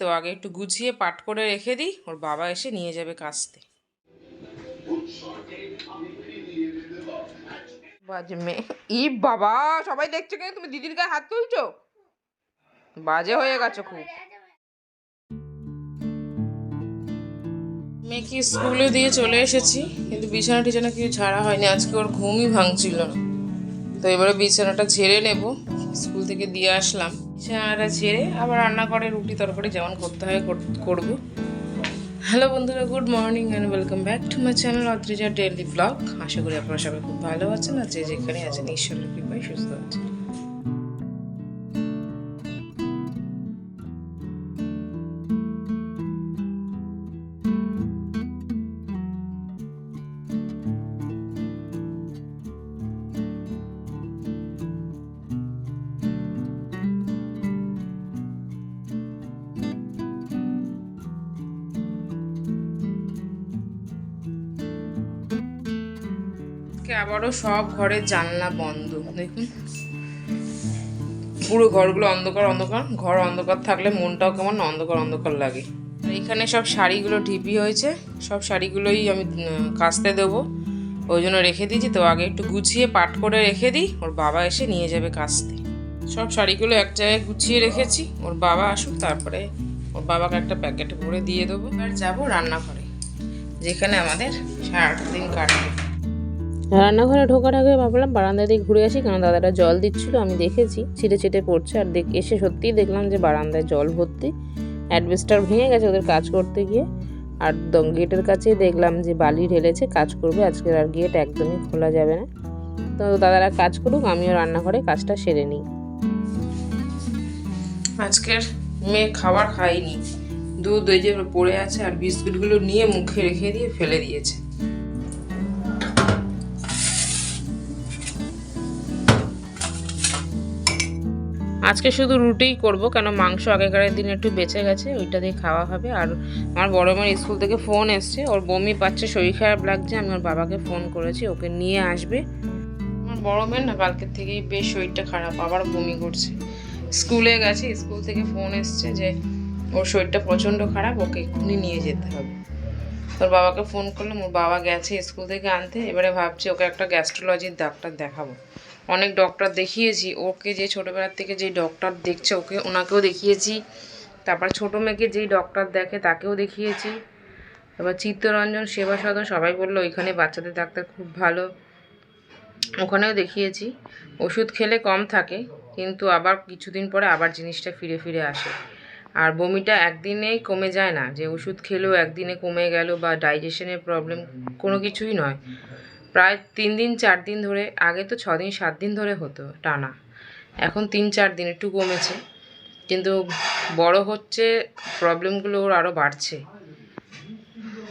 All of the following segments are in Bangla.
তো আগে একটু গুছিয়ে পাট করে রেখে দিই, ওর বাবা এসে নিয়ে যাবে কাস্তে বাজে মেয়ে। ই বাবা, সবাই দেখছ কেন? তুমি দিদির গায়ে হাত তুলছো? বাজে হয়ে গেছো খুব। মেয়েকে স্কুলে দিয়ে চলে এসেছি, কিন্তু বিছানা টিছানা কিছু ছাড়া হয়নি, আজকে ওর ঘুমই ভাঙছিল না। তো এবারে বিছানাটা ঝেড়ে নেব, স্কুল থেকে দিয়ে আসলাম। বিছানাটা ছেড়ে আবার রান্না করে রুটি তরকারি যেমন করতে হয় করব। হ্যালো বন্ধুরা, good morning and welcome back to my channel Adrija daily blog আশা করি আপনারা সবাই খুব ভালো আছেন আর যে যেখানে আছেন, ঈশ্বরের কৃপায় সুস্থ আছেন। আজকে আবারও সব ঘরের জানলা বন্ধ। দেখুন। পুরো ঘরগুলো অন্ধকার অন্ধকার। ঘর অন্ধকার থাকলে মনটাও কেমন অন্ধকার অন্ধকার লাগে। এখানে সব শাড়িগুলো ঢিপি হয়েছে। সব শাড়িগুলোই আমি কাচতে দেবো। ওই জন্য রেখে দিয়েছি। তো আগে একটু গুছিয়ে পাট করে রেখে দিই। ওর বাবা এসে নিয়ে যাবে কাচতে। সব শাড়িগুলো এক জায়গায় গুছিয়ে রেখেছি। ওর বাবা আসুক, তারপরে ওর বাবাকে একটা প্যাকেটে ভরে দিয়ে দেবো। এবার যাব রান্নাঘরে, যেখানে আমাদের সারাটা দিন কাটবে। রান্নাঘরে ঢোকার আগে ভাবলাম বারান্দা দিয়ে ঘুরে আসি, কারণ দাদাটা জল দিচ্ছিল, আমি দেখেছি। ছিটে ছিটে পড়ছে, আর দেখ এসে সত্যিই দেখলাম যে বারান্দায় জল ভর্তি। অ্যাডভেস্টার ভেঙে গেছে ওদের কাজ করতে গিয়ে। আর গেটের কাছেই দেখলাম যে বালি ঢেলেছে, কাজ করবে। আজকের আর গেট একদমই খোলা যাবে না। তো দাদারা কাজ করুক, আমিও রান্নাঘরে কাজটা সেরে নিই। আজকের মেয়ে খাবার খাইনি দুধ ওই যে পড়ে আছে, আর বিস্কুটগুলো নিয়ে মুখে রেখে দিয়ে ফেলে দিয়েছে। আজকে শুধু রুটিই করব, কেন মাংস আগেকার দিন একটু বেঁচে গেছে, ওইটা দিয়ে খাওয়া হবে। আর আমার বড় মেয়ের স্কুল থেকে ফোন এসছে, ওর বমি পাচ্ছে, শরীর খারাপ লাগছে, আমি ওর বাবাকে ফোন করেছি, ওকে নিয়ে আসবে। আমার বড় মেয়ে না, কালকের থেকেই বেশ শরীরটা খারাপ, আবার বমি করছে। স্কুলে গেছে, স্কুল থেকে ফোন এসছে যে ওর শরীরটা প্রচণ্ড খারাপ, ওকে এক্ষুনি নিয়ে যেতে হবে। তোর বাবাকে ফোন করলাম, ওর বাবা গেছে স্কুল থেকে আনতে, এবারে ভাবছি ওকে একটা গ্যাস্ট্রোলজির ডাক্তার দেখাবো। অনেক ডক্টর দেখিয়েছি। ওকে যে ছোটোবেলার থেকে যেই ডক্টর দেখছে, ওকে, ওনাকেও দেখিয়েছি। তারপর ছোটো মেয়েকে যেই ডক্টর দেখে, তাকেও দেখিয়েছি। এবার চিত্তরঞ্জন সেবা সদন সবাই বলল, ওইখানে বাচ্চাদের ডাক্তার খুব ভালো। ওখানেও দেখিয়েছি। ওষুধ খেলে কম থাকে, কিন্তু আবার কিছুদিন পরে আবার জিনিসটা ফিরে ফিরে আসে। আর বমিটা একদিনেই কমে যায় না। যে ওষুধ খেলেও একদিনে কমে গেল বা ডাইজেশনের প্রবলেম কোনো কিছুই নয়। প্রায় তিন দিন, চার দিন ধরে, আগে তো ছ দিন সাত দিন ধরে হতো টানা। এখন তিন, চার দিন, একটু কমেছে। কিন্তু বড় হচ্ছে প্রবলেমগুলো ওর আরও বাড়ছে।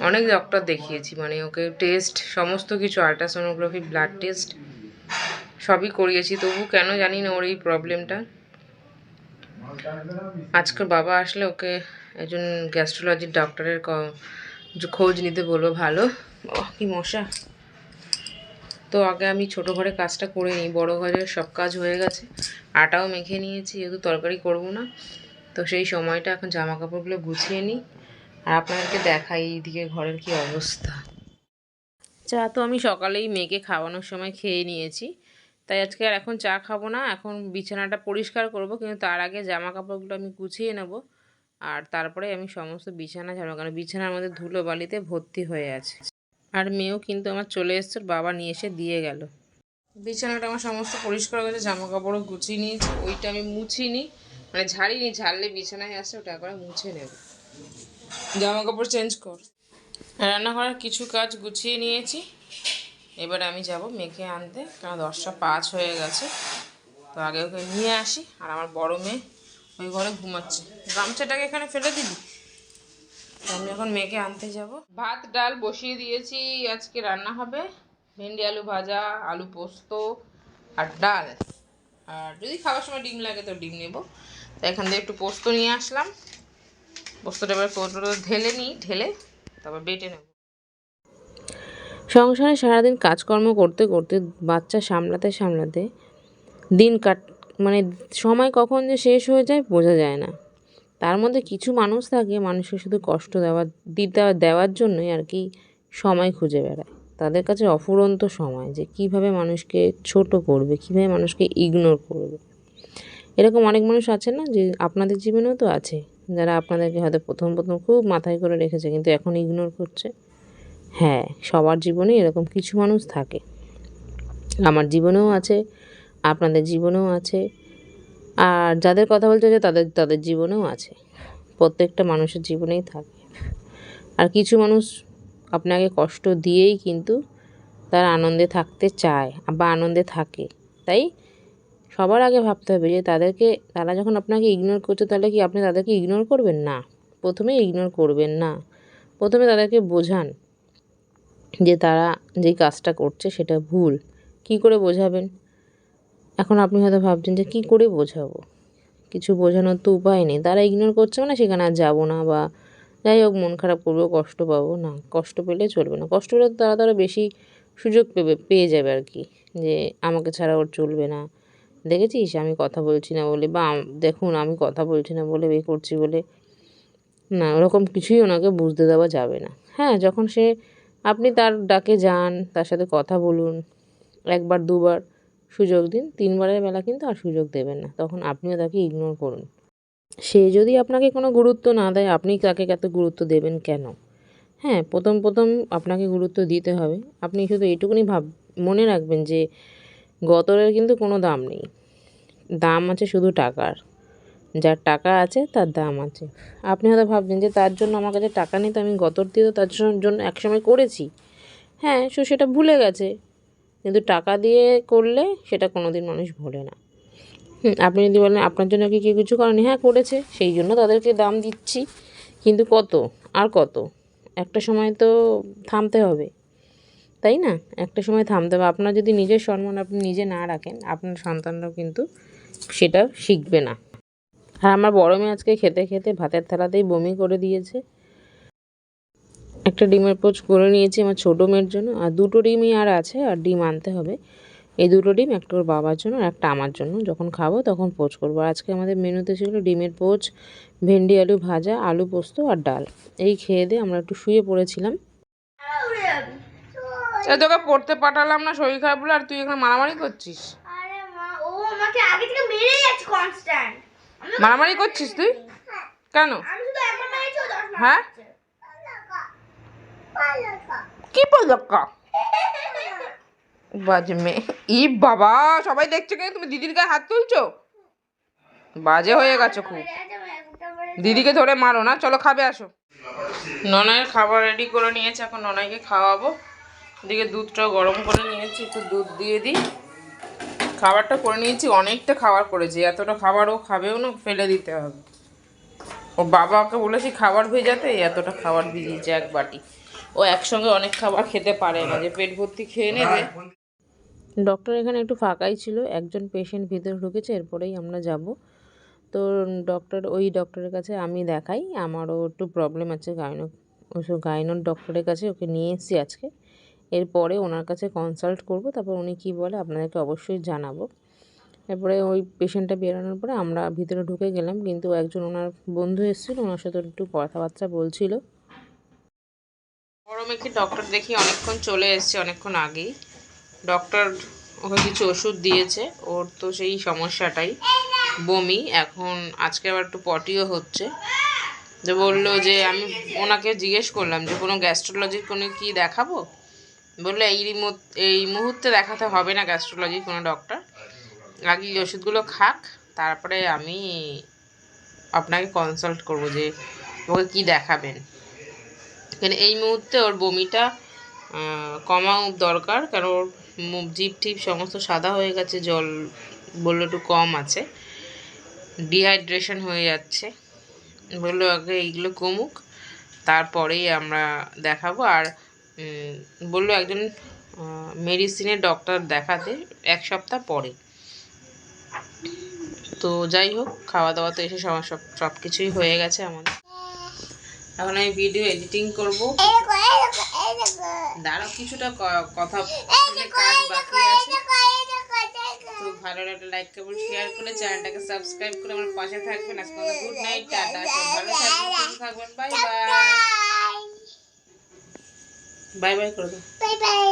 অনেক ডক্টর দেখিয়েছি মানে ওকে টেস্ট সমস্ত কিছু আলট্রাসোনোগ্রাফি ব্লাড টেস্ট সবই করিয়েছি। তবু কেন জানি না ওর এই প্রবলেমটা আজকে বাবা আসলে ওকে একজন গ্যাস্ট্রোলজির ডক্টরের খোঁজ নিতে বলব ভালো? ও কি মশা। তো আগে আমি ছোট ঘরে কাজটা করে নিই, বড় ঘরের সব কাজ হয়ে গেছে। আটাও মেখে নিয়েছি, যেহেতু তরকারি করব না, তো সেই সময়টা এখন জামা কাপড়গুলো গুছিয়ে নিই আর আপনাদেরকে দেখাই এইদিকে ঘরের কি অবস্থা। চা তো আমি সকালেই মেয়েকে খাওয়ানোর সময় খেয়ে নিয়েছি, তাই আজকে আর এখন চা খাব না, এখন বিছানাটা পরিষ্কার করব, কিন্তু তার আগে জামা কাপড়গুলো আমি গুছিয়ে নেব আর তারপরে আমি সমস্ত বিছানা ঝাড়বো, কারণ বিছানার মধ্যে ধুলো বালিতে ভর্তি হয়ে আছে। আর মেয়েও কিন্তু আমার চলে এসছে বাবা নিয়ে এসে দিয়ে গেল। বিছানাটা আমার সমস্ত পরিষ্কার গেছে জামা কাপড়ও গুছিয়ে নিয়েছি, ওইটা আমি মুছিনি মানে ঝাড়িনি, ঝাড়লে বিছানায় আসে, ওটা একবার মুছে নেব। জামা কাপড় চেঞ্জ কর। রান্নাঘরের কিছু কাজ গুছিয়ে নিয়েছি, এবারে আমি যাব মেয়েকে আনতে কারণ দশটা পাঁচ হয়ে গেছে, তো আগে ওকে নিয়ে আসি, আর আমার বড় মেয়ে ওই ঘরে ঘুমাচ্ছে। গামছাটাকে এখানে ফেলে দিবি? আমি এখন মেয়েকে আনতে যাব। ভাত ডাল বসিয়ে দিয়েছি। আজকে রান্না হবে ভেন্ডি আলু ভাজা আলু পোস্ত আর ডাল। আর যদি খাওয়ার সময় ডিম লাগে তো ডিম নেব। তো এখান থেকে একটু পোস্ত নিয়ে আসলাম। পোস্তটা এবার পোস্তটা ঢেলে নিই ঢেলে তারপর বেটে নেব। সংসারে সারাদিন কাজকর্ম করতে করতে বাচ্চা সামলাতে সামলাতে দিন কাট মানে সময় কখন যে শেষ হয়ে যায় বোঝা যায় না। তার মধ্যে কিছু মানুষ থাকে মানুষকে শুধু কষ্ট দেওয়ার দিতে দেওয়ার জন্যই আর কি সময় খুঁজে বেড়ায়। তাদের কাছে অফুরন্ত সময় যে কীভাবে মানুষকে ছোট করবে, কীভাবে মানুষকে ইগনোর করবে। এরকম অনেক মানুষ আছে না যে আপনাদের জীবনেও তো আছে, যারা আপনাদেরকে হয়তো প্রথম প্রথম খুব মাথায় করে রেখেছে কিন্তু এখন ইগনোর করছে। হ্যাঁ সবার জীবনে এরকম কিছু মানুষ থাকে। আমার জীবনেও আছে, আপনাদের জীবনেও আছে। আর যাদের কথা বলতে যে তাদের তাদের জীবনেও আছে। প্রত্যেকটা মানুষের জীবনেই থাকে। আর কিছু মানুষ আপনাকে কষ্ট দিয়েই কিন্তু তারা আনন্দে থাকতে চায় বা আনন্দে থাকে। তাই সবার আগে ভাবতে হবে যে তাদেরকে, তারা যখন আপনাকে ইগনোর করছে তাহলে কি আপনি তাদেরকে ইগনোর করবেন? না। প্রথমে ইগনোর করবেন না। প্রথমে তাদেরকে বোঝান যে তারা যেই কাজটা করছে সেটা ভুল। কি করে বোঝাবেন? এখন আপনি হয়তো ভাবছেন যে কী করে বোঝাবো? কিছু বোঝানোর তো উপায় নেই। তারা ইগনোর করছে মানে সেখানে আর যাব না বা যাই হোক, মন খারাপ করব, কষ্ট পাবো। না, কষ্ট পেলে চলবে না। কষ্ট পেলে তারা তারা বেশি সুযোগ পেবে, পেয়ে যাবে আর কি। যে আমাকে ছাড়া ওর চলবে না। দেখেছিস? আমি কথা বলছি না বলে বা দেখুন, আমি কথা বলছি না বলে, এ করছি বলে। না, ওরকম কিছুই ওনাকে বুঝতে দেওয়া যাবে না। হ্যাঁ যখন সে, আপনি তার ডাকে যান, তার সাথে কথা বলুন, একবার, দুবার। সুযোগ দিন। তিনবারের বেলা কিন্তু আর সুযোগ দেবেন না। তখন আপনিও তাকে ইগনোর করুন। সে যদি আপনাকে কোনো গুরুত্ব না দেয়, আপনি তাকে এত গুরুত্ব দেবেন কেন? হ্যাঁ প্রথম প্রথম আপনাকে গুরুত্ব দিতে হবে। আপনি শুধু এইটুকুনি ভাব, মনে রাখবেন যে গতরের কিন্তু কোনো দাম নেই। দাম আছে শুধু টাকার। যার টাকা আছে, তার দাম আছে। আপনি হয়তো ভাবছেন যে তার জন্য আমার কাছে টাকা নেই, তো আমি গতর দিয়ে তার জন- জন্য একসময় করেছি। হ্যাঁ সো, সেটা ভুলে গেছে। কিন্তু টাকা দিয়ে করলে সেটা কোনো দিন মানুষ ভোলে না। আপনি যদি বলেন, আপনার জন্য কি কেউ কিছু করেনি? হ্যাঁ করেছে, সেই জন্য তাদেরকে দাম দিচ্ছি। কিন্তু কত? আর কত? একটা সময় তো থামতে হবে, তাই না? একটা সময় থামতে হবে। আপনার যদি নিজের সম্মান আপনি নিজে না রাখেন, আপনার সন্তানরাও কিন্তু সেটা শিখবে না। আর আমার বড় মেয়ে আজকে খেতে খেতে ভাতের থালাতেই বমি করে দিয়েছে। একটা ডিমের পোচ করে নিয়েছি আমার ছোটো মেয়ের জন্য। আর দুটো ডিমই আর আছে আর ডিম আনতে হবে। এই দুটো ডিম একটা ওর বাবার জন্য আর একটা আমার জন্য। যখন খাব তখন পোচ করব। আজকে আমাদের মেনুতে ছিল ডিমের পোচ ভেন্ডি আলু ভাজা আলু পোস্ত আর ডাল। এই খেয়ে দিয়ে আমরা একটু শুয়ে পড়েছিলাম। তোকে পড়তে পাঠালাম না শরীর খারাপ বলে আর তুই এখানে মারামারি করছিস? আরে মা ও আমাকে আগে থেকে মেরেই যাচ্ছে কনস্ট্যান্ট মারামারি করছিস তুই? কেন? আমি শুধু একবার মেরেছি ও দশ মার হ্যাঁ? কি পলকা বাজে মেয়ে। ই বাবা, সবাই দেখছে কেন? তুমি দিদির গায়ে হাত তুলছো? বাজে হয়ে গেছো খুব। দিদিকে ধরে মারো না, চলো খাবে, আসো। ননাইয়ের খাবার রেডি করে নিয়েছে, এখন ননাইকে খাওয়াবো। এদিকে দুধটাও গরম করে নিয়েছি, একটু দুধ দিয়ে দিই। খাবারটা করে নিয়েছি, অনেকটা খাবার করেছি। এতটা খাবার ও খাবেও না, ফেলে দিতে হবে। ও বাবাকে বলেছি খাবার ভেজাতে, এতটা খাবার ভিজিয়েছে এক বাটি। ও একসঙ্গে অনেক খাবার খেতে পারে না যে পেট ভর্তি খেয়ে নেবে। ডক্টর এখানে একটু ফাঁকাই ছিল একজন পেশেন্ট ভিতরে ঢুকেছে এরপরেই আমরা যাব। তো ডক্টর ওই ডক্টরের কাছে আমি দেখাই আমারও একটু প্রবলেম আছে গাইনো ওসব গাইনোর ডক্টরের কাছে ওকে নিয়ে এসেছি আজকে। এরপরে ওনার কাছে কনসাল্ট করব তারপর উনি কী বলে আপনাদেরকে অবশ্যই জানাব। এরপরে ওই পেশেন্টটা বেরোনোর পরে আমরা ভিতরে ঢুকে গেলাম কিন্তু একজন ওনার বন্ধু এসেছিল ওনার সাথে একটু কথাবার্তা বলছিল। মেয়েকে ডক্টর দেখি অনেকক্ষণ চলে এসেছে, অনেকক্ষণ আগেই। ডক্টর ওকে কিছু ওষুধ দিয়েছে, ওর তো সেই সমস্যাটাই। বমি, এখন আজকে আবার একটু পটিও হচ্ছে। যে বলল যে, আমি ওনাকে জিজ্ঞেস করলাম যে, কোনো গ্যাস্ট্রোলজির কোনো কি দেখাবো? বলল, এই এই মুহূর্তে দেখাতে হবে না গ্যাস্ট্রোলজির কোনো ডক্টর আগে ওষুধগুলো খাক, তারপরে আমি আপনাকে কনসাল্ট করব যে, ওকে কি দেখাবেন। এখানে এই মুহূর্তে ওর বমিটা কমাও দরকার, কারণ ওর জিভ টিপ সমস্ত সাদা হয়ে গেছে, জল বলল একটু কম আছে। ডিহাইড্রেশন হয়ে যাচ্ছে। বলল, আগে এইগুলো কমুক, তারপরেই আমরা দেখাবো। আর বলল একজন মেডিসিনের ডক্টর দেখাতে এক সপ্তাহ পরে। তো যাই হোক, খাওয়া দাওয়া তো এসে সব সব কিছুই হয়ে গেছে আমাদের। এখন আমি ভিডিও এডিটিং করব। দাঁড়াও কিছুটা কথা কাজ বাকি আছে। তো ভালো লাগলে লাইক করবেন শেয়ার করে চ্যানেলটাকে সাবস্ক্রাইব করে আমার পাশে থাকবেন। আজকে গুড নাইট টাটা ভালো থাকবেন থাকবেন bye bye bye bye bye করে দাও। Bye bye